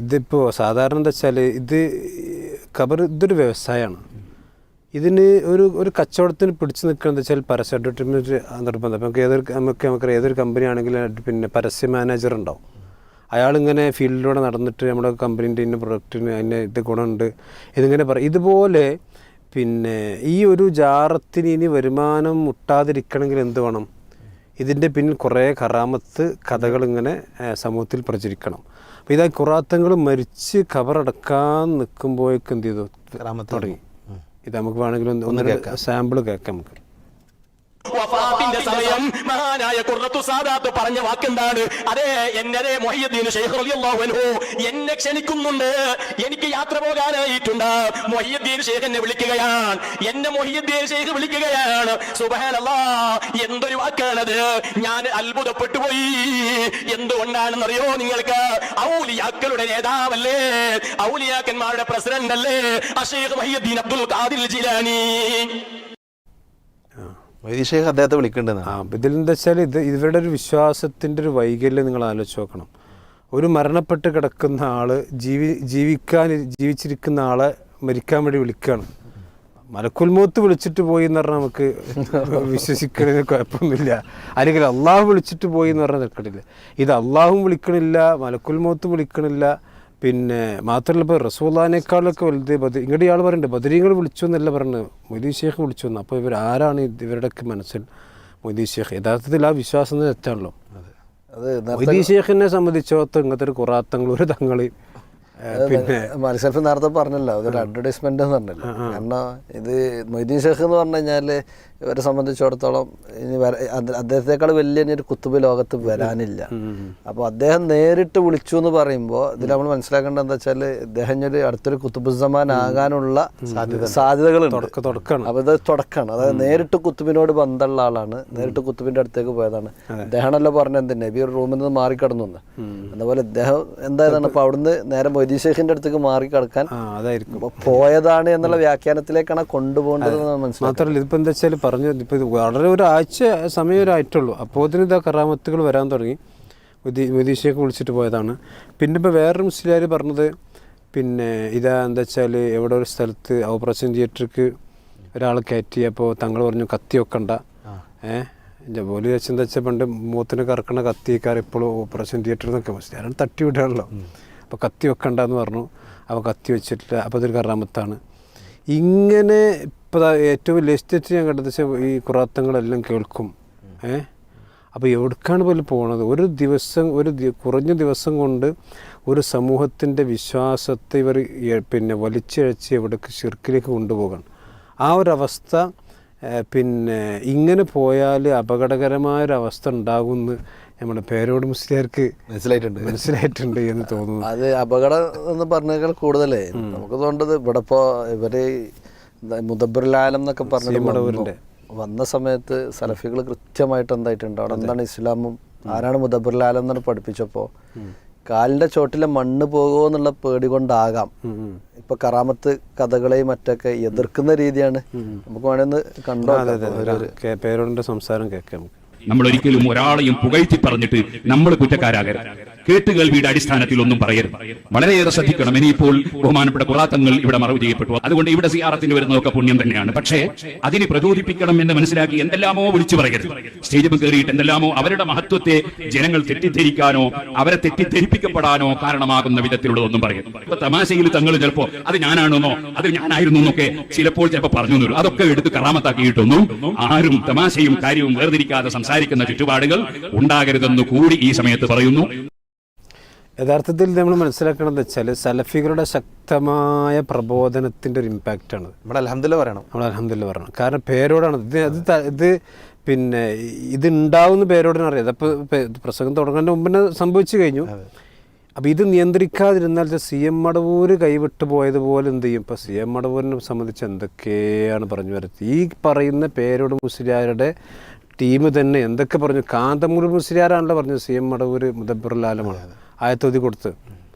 ഇതിപ്പോൾ സാധാരണ എന്താ വെച്ചാൽ ഇത് ഖബർ ഇതൊരു വ്യവസായമാണ് ഇതിന് ഒരു ഒരു കച്ചവടത്തിന് പിടിച്ചു നിൽക്കുന്നത് വെച്ചാൽ പരസ്യ അഡ്വർടൈസ്മെന്റ് നിർബന്ധം. നമുക്ക് ഏതൊരു നമുക്ക് നമുക്കറിയാം ഏതൊരു കമ്പനി ആണെങ്കിലും പിന്നെ പരസ്യ മാനേജർ ഉണ്ടാവും. അയാളിങ്ങനെ ഫീൽഡിലൂടെ നടന്നിട്ട് നമ്മുടെ കമ്പനീന്റെ ഇന്ന പ്രൊഡക്റ്റിന് അതിന് ഇത് ഗുണമുണ്ട് ഇതിങ്ങനെ പറയും. ഇതുപോലെ പിന്നെ ഈ ഒരു ജാറത്തിന് ഇനി വരുമാനം മുട്ടാതിരിക്കണമെങ്കിൽ എന്ത് വേണം? ഇതിന്റെ പിന്നിൽ കുറേ കറാമത്ത് കഥകളിങ്ങനെ സമൂഹത്തിൽ പ്രചരിക്കണം. അപ്പോൾ ഇതാ കുറാത്തങ്ങൾ മരിച്ച് കവറടക്കാൻ നിൽക്കുമ്പോഴേക്ക് എന്ത് ചെയ്തു? തുടങ്ങി. ഇത് നമുക്ക് വേണമെങ്കിൽ ഒന്ന് ഒന്ന് സാമ്പിൾ കേൾക്കാം നമുക്ക്. വഫാത്തിന്റെ സമയം. മഹാനായ കുറത്തു സാദാത്ത് പറഞ്ഞ വാക്കെന്താണ്? അതെ എന്നെ മൊഹിയുദ്ദീൻ ഷെയ്ഖ് റളിയല്ലാഹു എന്നെ ക്ഷണിക്കുന്നുണ്ട്. എനിക്ക് യാത്ര പോകാനായിട്ടുണ്ട്. മൊഹിയുദ്ദീൻ ഷെയ്ഖ് എന്നെ വിളിക്കുകയാണ്. എന്നെ മൊഹിയുദ്ദീൻ ഷെയ്ഖ് വിളിക്കുകയാണ്. സുബ്ഹാനല്ലാ എന്തൊരു വാക്കാണത്? ഞാൻ അത്ഭുതപ്പെട്ടു പോയി എന്തുകൊണ്ടാണെന്നറിയോ നിങ്ങൾക്ക്? ഔലിയാക്കളുടെ നേതാവല്ലേ? ഔലിയാക്കന്മാരുടെ പ്രസിഡന്റ് അല്ലേ അഷേഖ് മഹിയുദ്ദീൻ അബ്ദുൽ ഖാദിർ ജിലാനി. ഷേഖ് അദ്ദേഹത്തെ വിളിക്കേണ്ടത് ആ ഇതിലെന്താ വെച്ചാൽ ഇത് ഇവരുടെ ഒരു വിശ്വാസത്തിന്റെ ഒരു വൈകല്യം നിങ്ങൾ ആലോചിച്ച് നോക്കണം. ഒരു മരണപ്പെട്ട് കിടക്കുന്ന ആൾ ജീവി ജീവിക്കാൻ ജീവിച്ചിരിക്കുന്ന ആളെ മരിക്കാൻ വേണ്ടി വിളിക്കുകയാണ് മലക്കുൽമൂത്ത് വിളിച്ചിട്ട് പോയി എന്ന് പറഞ്ഞാൽ നമുക്ക് വിശ്വസിക്കണതിന് കുഴപ്പമൊന്നുമില്ല. അല്ലെങ്കിൽ അള്ളാഹു വിളിച്ചിട്ട് പോയി എന്ന് പറഞ്ഞാൽ നിൽക്കണില്ല. ഇത് അള്ളാഹും വിളിക്കണില്ല മലക്കുൽമൂത്ത് വിളിക്കണില്ല പിന്നെ മാത്രമല്ല ഇപ്പോൾ റസൂല്ലാനേക്കാളൊക്കെ വലുത് ബദർ ഇങ്ങോട്ട് ഇയാൾ പറയുന്നുണ്ട് ബദരീങ്ങൾ വിളിച്ചു എന്നല്ല പറഞ്ഞു മൊയ്തീൻ ഷേഖ് വിളിച്ചു എന്ന് അപ്പോൾ ഇവർ ആരാണ് ഇവരുടെയൊക്കെ മനസ്സിൽ മൊയ്തീൻ ഷേഖ്? യഥാർത്ഥത്തിൽ ആ വിശ്വാസം തെറ്റാണല്ലോ. അത്. മൊയ്തീൻ ഷേഖിനെ സംബന്ധിച്ചിടത്തോളം ഇങ്ങനത്തെ ഒരു കുറാത്തങ്ങൾ ഒരു തങ്ങളി പിന്നെ മത്സരഫ് നേരത്തെ പറഞ്ഞല്ലോ അതൊരു അഡ്വർടൈസ്മെന്റ് എന്ന് പറഞ്ഞല്ലോ. കാരണം ഇത് മൊയ്തീൻ ഷെഖ് എന്ന് പറഞ്ഞു കഴിഞ്ഞാൽ ഇവരെ സംബന്ധിച്ചിടത്തോളം ഇനി അദ്ദേഹത്തെക്കാൾ വലിയ ഇനി ഒരു കുത്തുബ് ലോകത്ത് വരാനില്ല. അപ്പോൾ അദ്ദേഹം നേരിട്ട് വിളിച്ചു എന്ന് പറയുമ്പോൾ ഇതിൽ നമ്മൾ മനസ്സിലാക്കേണ്ടത് എന്താ വെച്ചാൽ ഇദ്ദേഹം ഒരു അടുത്തൊരു കുത്തുബുസമാൻ ആകാനുള്ള സാധ്യതകളുണ്ട്. തുടക്ക തുടക്കമാണ് അപ്പൊ ഇത് തുടക്കമാണ് അതായത് നേരിട്ട് കുത്തുബിനോട് ബന്ധമുള്ള ആളാണ്. നേരിട്ട് കുത്തുബിന്റെ അടുത്തേക്ക് പോയതാണ്. അദ്ദേഹമാണല്ലോ പറഞ്ഞ എന്ത് നബി ഒരു റൂമിൽ നിന്ന് മാറിക്കടന്നു അതുപോലെ ഇദ്ദേഹം എന്തായതാണ്? അപ്പൊ അവിടുന്ന് നേരെ മൊയ്തീൻ ഷേഖിന്റെ അടുത്തേക്ക് മാറി കിടക്കാൻ അതായിരിക്കും പോയതാണ് എന്നുള്ള വ്യാഖ്യാനത്തിലേക്കാണ് കൊണ്ടുപോകേണ്ടത് മനസ്സിലാക്കി മാത്രമല്ല ഇതിപ്പോൾ എന്താ വെച്ചാൽ പറഞ്ഞു ഇപ്പോൾ ഇത് വളരെ ഒരാഴ്ച സമയം ഒരായിട്ടുള്ളൂ അപ്പോൾ ഇതിന് ഇതാ കറാമത്തുകൾ വരാൻ തുടങ്ങി. വിദേശിയൊക്കെ വിളിച്ചിട്ട് പോയതാണ്. പിന്നെ ഇപ്പോൾ വേറൊരു മുസ്ലിയാർ പറഞ്ഞത് പിന്നെ ഇതാ എന്താ വെച്ചാൽ എവിടെ ഒരു സ്ഥലത്ത് ഓപ്പറേഷൻ തിയേറ്റർക്ക് ഒരാൾ കയറ്റി അപ്പോൾ തങ്ങൾ പറഞ്ഞു കത്തി വെക്കണ്ട ഏഹ് പോലി വെച്ചെന്താ വെച്ചാൽ പണ്ട് മൂത്തിന് കറക്കണ കത്തിക്കാർ ഇപ്പോഴും ഓപ്പറേഷൻ തിയേറ്ററിൽ നിന്നൊക്കെ മുസ്ലിയാരും തട്ടി വിടാണല്ലോ അപ്പോൾ കത്തി വെക്കണ്ടെന്ന് പറഞ്ഞു. അപ്പോൾ കത്തി വെച്ചിട്ടില്ല. അപ്പോൾ അതൊരു കറാമത്താണ് ഇങ്ങനെ ഇപ്പോൾ ഏറ്റവും ലേറ്റസ്റ്റ് ഞാൻ കണ്ടത് വെച്ചാൽ ഈ കുറാത്തങ്ങളെല്ലാം കേൾക്കും. ഏ? അപ്പോൾ എവിടേക്കാണ് പോലും പോണത്? ഒരു ദിവസം ഒരു കുറഞ്ഞ ദിവസം കൊണ്ട് ഒരു സമൂഹത്തിന്റെ വിശ്വാസത്തെ ഇവർ പിന്നെ വലിച്ചിഴച്ച് എവിടേക്ക് ഷിർക്കിലേക്ക് കൊണ്ടുപോകണം. ആ ഒരവസ്ഥ പിന്നെ ഇങ്ങനെ പോയാൽ അപകടകരമായൊരവസ്ഥ ഉണ്ടാകുമെന്ന് നമ്മുടെ പേരോട് മുസ്ലിയാർക്ക് മനസ്സിലായിട്ടുണ്ട്. മനസ്സിലായിട്ടുണ്ട് എന്ന് തോന്നുന്നു. അത് അപകടം എന്ന് പറഞ്ഞേക്കാൾ കൂടുതലേ. നമുക്ക് തോന്നുന്നത് ഇവിടെ ഇപ്പോ ഇവർ മുദബുലാലം എന്നൊക്കെ പറഞ്ഞു വന്ന. സമയത്ത് സലഫികൾ കൃത്യമായിട്ട് എന്തായിട്ടുണ്ട്? അവിടെ എന്താണ് ഇസ്ലാമും ആരാണ് മുദബുലാലം എന്നാണ് പഠിപ്പിച്ചപ്പോൾ കാലിന്റെ ചോട്ടിലെ മണ്ണ് പോകുമോ എന്നുള്ള പേടി കൊണ്ടാകാം. ഇപ്പൊ കറാമത്ത് കഥകളെയും മറ്റൊക്കെ എതിർക്കുന്ന രീതിയാണ്. നമുക്ക് വേണമെന്ന് കണ്ടോ സംസാരം കേൾക്കാം നമുക്ക്. നമ്മൾ ഒരിക്കലും ഒരാളെയും പുകഴ്ത്തി പറഞ്ഞിട്ട് നമ്മൾ കുറ്റക്കാരാകരുത്. കേട്ടുകേൾവിയുടെ അടിസ്ഥാനത്തിൽ ഒന്നും പറയരുത്. വളരെയേറെ ശ്രദ്ധിക്കണം. ഇനിയിപ്പോൾ ബഹുമാനപ്പെട്ട കുറാത്തങ്ങൾ ഇവിടെ മറവ് ചെയ്യപ്പെട്ടു. അതുകൊണ്ട് ഇവിടെ സിയാറത്തിന് വരുന്നതൊക്കെ പുണ്യം തന്നെയാണ്. പക്ഷേ അതിനെ പ്രചോദിപ്പിക്കണം എന്ന് മനസ്സിലാക്കി എന്തെല്ലാമോ വിളിച്ചു പറയരുത്. സ്റ്റേജിൽ കയറിയിട്ട് എന്തെല്ലാമോ അവരുടെ മഹത്വത്തെ ജനങ്ങൾ തെറ്റിദ്ധരിക്കാനോ അവരെ തെറ്റിദ്ധരിപ്പിക്കപ്പെടാനോ കാരണമാകുന്ന വിധത്തിലുള്ളതൊന്നും പറയരുത്. ഇപ്പൊ തമാശയിൽ തങ്ങൾ ചിലപ്പോ അത് ഞാനാണെന്നോ? അത് ഞാനായിരുന്നു എന്നൊക്കെ ചിലപ്പോൾ ചിലപ്പോൾ പറഞ്ഞു തരും. അതൊക്കെ എടുത്ത് കറാമത്താക്കിയിട്ടൊന്നും ആരും തമാശയും കാര്യവും വേർതിരിക്കാതെ സംസാരിക്കുന്ന ചുറ്റുപാടുകൾ ഉണ്ടാകരുതെന്ന് കൂടി ഈ സമയത്ത് പറയുന്നു. യഥാർത്ഥത്തിൽ നമ്മൾ മനസ്സിലാക്കണമെന്ന് വെച്ചാൽ സലഫികളുടെ ശക്തമായ പ്രബോധനത്തിന്റെ ഒരു ഇമ്പാക്റ്റാണ് നമ്മൾ അലഹമ്മദില്ല പറയണം. നമ്മൾ അലഹമില്ല പറയണം. കാരണം പേരോടാണ്. ഇത് അത് ഇത് പിന്നെ ഇത് ഉണ്ടാവുന്ന പേരോടാണ് അറിയാം. അപ്പോൾ പ്രസംഗം തുടങ്ങുന്നതിന് മുമ്പ് തന്നെ സംഭവിച്ചു കഴിഞ്ഞു. അപ്പോൾ ഇത് നിയന്ത്രിക്കാതിരുന്നാൽ സി എം മടവൂര് കൈവിട്ട് പോയതുപോലെ എന്ത് ചെയ്യും? ഇപ്പോൾ സി എം മടവൂരിനെ സംബന്ധിച്ച് എന്തൊക്കെയാണ് പറഞ്ഞു വരുന്നത്? ഈ പറയുന്ന പേരോട് മുസ്ലിയാരുടെ ടീം തന്നെ എന്തൊക്കെ പറഞ്ഞു? കാന്തമൂർ മുസ്ലിയാരാണല്ലോ പറഞ്ഞു സി എം മടവൂര് മുദബറുലാലമാണ് ആയത്തൊതി കൊടുത്ത്.